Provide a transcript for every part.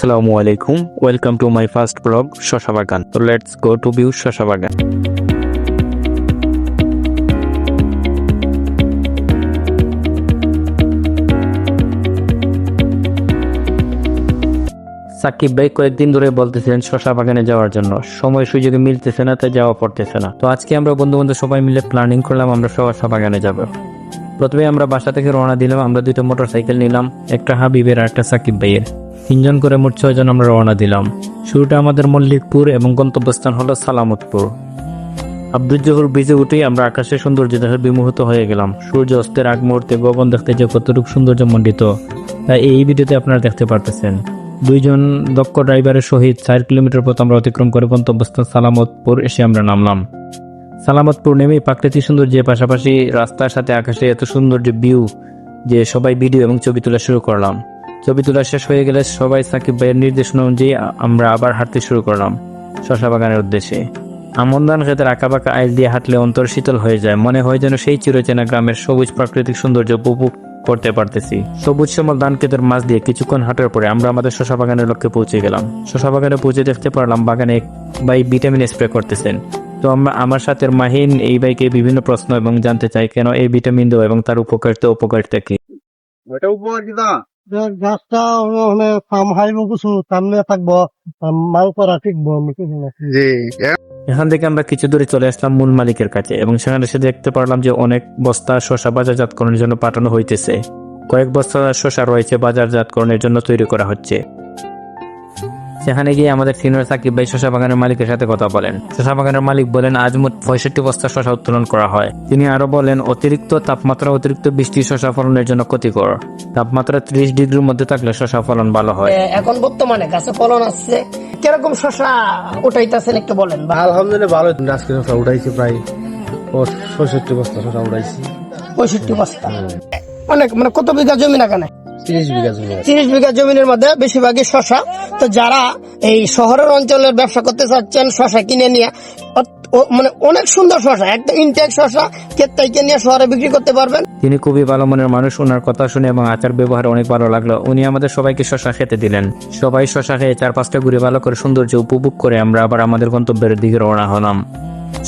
আসসালামু আলাইকুম welcome to my first blog শশা বাগান তো লেটস গো টু ভিউ শশা বাগান সাকিব ভাই কয়েকদিন ধরে বলতেছিলেন শশা বাগানে যাওয়ার জন্য। সময় সুযোগে মিলতেছে না, তাই যাওয়া পড়তেছে না। তো আজকে আমরা বন্ধু বান্ধব সবাই মিলে প্ল্যানিং করলাম, আমরা শশা বাগানে যাব। প্রথমে আমরা বাসা থেকে রওনা দিলাম, আমরা দুটো মোটর সাইকেল নিলাম, একটা হাবিবের আর একটা সাকিব ভাইয়ের। তিনজন করে মোট ছয়জন আমরা রওনা দিলাম। শুরুটা আমাদের মল্লিকপুর এবং গন্তব্যস্থান হলো সালামতপুর। আব্দুল জহুর ব্রিজে উঠেই আমরা আকাশের সৌন্দর্য দেখে বিমোহিত হয়ে গেলাম। সূর্য অস্তের আগ মুহূর্তে গগন দেখতে যে কতটুকু সৌন্দর্য মণ্ডিত, তা এই ভিডিওতে আপনারা দেখতে পারতেছেন। দুইজন দক্ষ ড্রাইভারের সহিত চার কিলোমিটার পথ আমরা অতিক্রম করে গন্তব্যস্থান সালামতপুর এসে আমরা নামলাম। সালামতপুর নেমেই প্রাকৃতিক সৌন্দর্যের পাশাপাশি রাস্তার সাথে আকাশে এত সৌন্দর্য ভিউ যে সবাই ভিডিও এবং ছবি তোলা শুরু করলাম। ছবি তোলা শেষ হয়ে গেলে সবাই সাকিব ভাইয়ের নির্দেশনা অনুযায়ী আমরা আবার হাঁটতে শুরু করলাম শশা বাগানের উদ্দেশ্যে। আমন্দান ক্ষেতের আঁকাবাঁকা আইল দিয়ে হাঁটলে অন্তর শীতল হয়ে যায়। মনে হয় যেন সেই চিরচেনা গ্রামের সবুজ প্রাকৃতিক সৌন্দর্য উপভোগ করতে পারতেছি। সবুজ শ্যামল ধান ক্ষেতের মাছ দিয়ে কিছুক্ষণ হাঁটার পরে আমরা আমাদের শশা বাগানের লক্ষ্যে পৌঁছে গেলাম। শশা বাগানে পৌঁছে দেখতে পারলাম বাগানে ভাই ভিটামিন স্প্রে করতেছেন। তো আমরা আমার সাথে মাহিন, এই বাইকে বিভিন্ন প্রশ্ন এবং জানতে চাই, কেন এই ভিটামিন দেওয়া এবং তার উপকারিতা উপকারিতা কি? গাছটা মানে ফার্ম হাইব কিছু সামনে থাকব মাল করা ঠিকবো জি। এখান থেকে আমরা কিছু দূরে চলে আসলাম মূল মালিকের কাছে এবং সেখানে এসে দেখতে পারলাম যে অনেক বস্তা শশা বাজারজাতকরণের জন্য পাঠানো হইতেছে। কয়েক বস্তা শসা রয়েছে বাজারজাতকরণের জন্য তৈরি করা হচ্ছে। সেখানে গিয়ে আমাদের সিনিয়র সাকিব ভাই শশা বাগানের মালিকের সাথে কথা বলেন। শশা বাগানের মালিক বলেন আজ মোট পঁয়ষট্টি বস্তা শশা উত্তোলন করা হয়। তিনি আরও বলেন অতিরিক্ত তাপমাত্রা অতিরিক্ত বৃষ্টি শশা ফলনের জন্য ক্ষতিকর। তাপমাত্রা ত্রিশ ডিগ্রির মধ্যে থাকলে শশা ফলন ভালো হয়। এখন বর্তমানে গাছে ফলন আসছে। কীরকম শশা উঠাইতেছেন একটু বলেন আলহামদুলিল্লাহ ভালো আজকে শসা উঠাইছি প্রায় ছষট্টি বস্তা শসা উঠাইছি। পঁয়ষট্টি বস্তা। অনেক মানে কত বিঘা জমি না কেন? তিরিশ বিঘা জমি তিরিশ বিঘা জমির মধ্যে বেশিরভাগই শশা তো যারা এই শহরের অঞ্চলের ব্যবসা করতে চাচ্ছেন শশা কিনে নিয়ে মানে অনেক সুন্দর শশা একটা ইনটেক শশা ক্ষেত থেকে নিয়ে শহরে বিক্রি করতে পারবেন। তিনি খুবই ভালো মনের মানুষ ওনার কথা শুনে এবং আচার ব্যবহার অনেক ভালো লাগল। উনি আমাদের সবাইকে শশা খেতে দিলেন। সবাই শশা খেয়ে চার পাঁচটা ঘুরে ভালো করে সৌন্দর্য উপভোগ করে আমরা আবার আমাদের গন্তব্যের দিকে রওনা হলাম।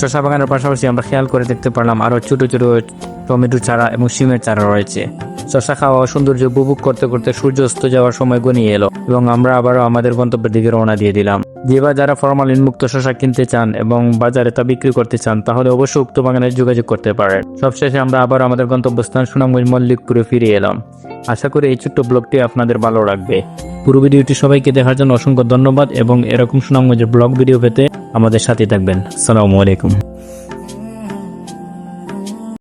শশা বাগানের পাশাপাশি আমরা খেয়াল করে দেখতে পারলাম আরও ছোট ছোট টমেটো চারা এবং সিমের চারা রয়েছে। শশা খাওয়া সৌন্দর্য উপভোগ করতে করতে সূর্য অস্ত যাওয়ার সময় গনিয়ে এলো এবং আমরা আবারও আমাদের গন্তব্যের দিকে রওনা দিয়ে দিলাম। যেবার যারা ফরমালিন মুক্ত শশা কিনতে চান এবং বাজারে তা বিক্রি করতে চান, তাহলে অবশ্যই উক্ত বাগানে যোগাযোগ করতে পারেন। সবশেষে আমরা আবার আমাদের গন্তব্যস্থান সুনামগঞ্জ মল্লিকপুরে ফিরে এলাম। আশা করি এই ছোট্ট ব্লগটি আপনাদের ভালো লাগবে। পুরো ভিডিওটি সবাইকে দেখার জন্য অসংখ্য ধন্যবাদ এবং এরকম সুনামগঞ্জের ব্লগ ভিডিও পেতে আমাদের সাথে থাকবেন। সালামু আলাইকুম।